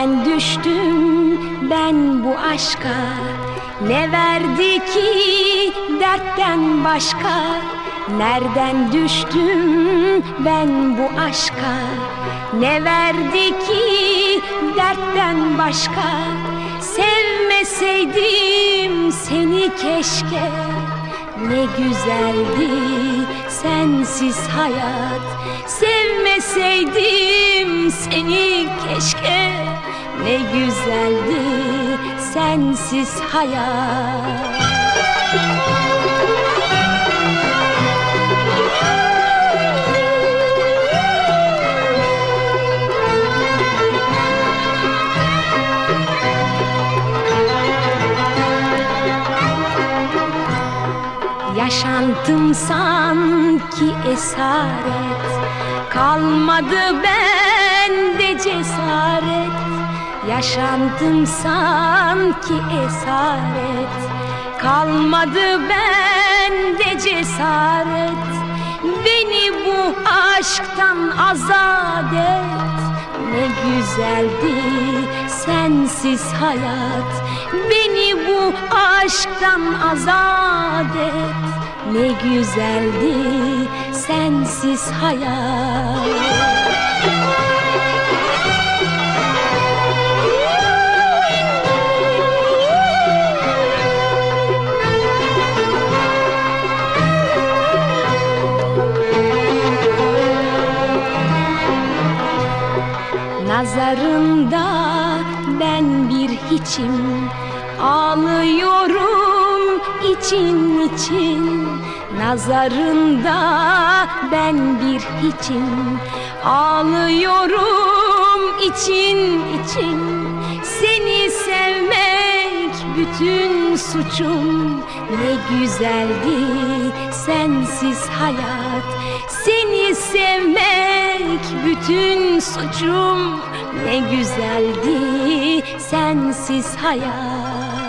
Nereden düştüm ben bu aşka. Ne verdi ki dertten başka? Nereden düştüm ben bu aşka? Ne verdi ki dertten başka? Sevmeseydim seni keşke. Ne güzeldi sensiz hayat. Sevmeseydim seni keşke Ne güzeldi sensiz hayat. Yaşantım sanki esaret. Kalmadı bende cesaret Yaşantım sanki esaret. Kalmadı bende cesaret. Beni bu aşktan azat et. Ne güzeldi sensiz hayat. Beni bu aşktan azat et. Ne güzeldi sensiz hayat Nazarında ben bir hiçim. Ağlıyorum için için. Nazarında ben bir hiçim. Ağlıyorum için için. Seni sevmek bütün suçum. Ne güzeldi sensiz hayat. Seni sevmek bütün suçum Ne güzeldi sensiz hayat